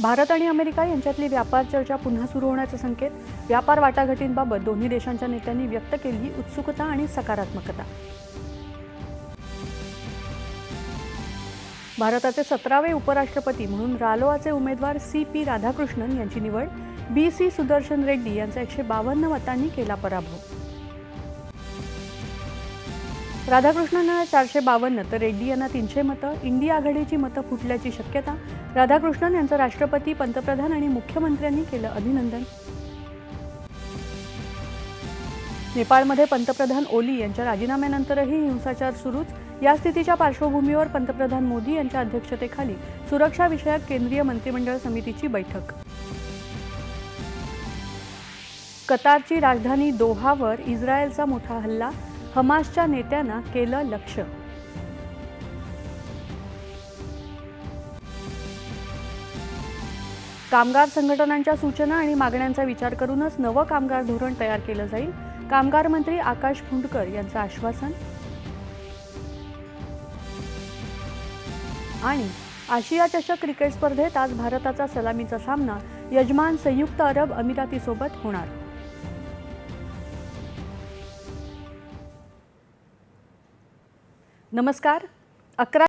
भारत आणि अमेरिका यांच्यातली व्यापार चर्चा पुन्हा सुरू होण्याचे संकेत. व्यापार वाटाघाटींबाबत दोन्ही देशांच्या नेत्यांनी व्यक्त केली उत्सुकता आणि सकारात्मकता. भारताचे सतरावे उपराष्ट्रपती म्हणून रालोआचे उमेदवार सी पी राधाकृष्णन यांची निवड बी सी सुदर्शन रेड्डी यांचा एकशे बावन्न मतांनी केला पराभव. राधाकृष्णनला चारशे बावन्न तर रेड्डी यांना तीनशे मतं इंडिया आघाडीची मतं फुटल्याची शक्यता. राधाकृष्णन यांचं राष्ट्रपती पंतप्रधान आणि मुख्यमंत्र्यांनी केलं अभिनंदन. नेपाळमध्ये पंतप्रधान ओली यांच्या राजीनाम्यानंतरही हिंसाचार सुरूच. या स्थितीच्या पार्श्वभूमीवर पंतप्रधान मोदी यांच्या अध्यक्षतेखाली सुरक्षाविषयक केंद्रीय मंत्रिमंडळ समितीची बैठक. कतारची राजधानी दोहावर इस्रायलचा मोठा हल्ला. हमासच्या नेत्यांना केलं लक्ष. कामगार संघटनांच्या सूचना आणि मागण्यांचा विचार करूनच नवं कामगार धोरण तयार केलं जाईल कामगार मंत्री आकाश फुंडकर यांचं आश्वासन. आणि आशिया चषक क्रिकेट स्पर्धेत आज भारताचा सलामीचा सामना यजमान संयुक्त अरब अमिरातीसोबत होणार. नमस्कार. अकरा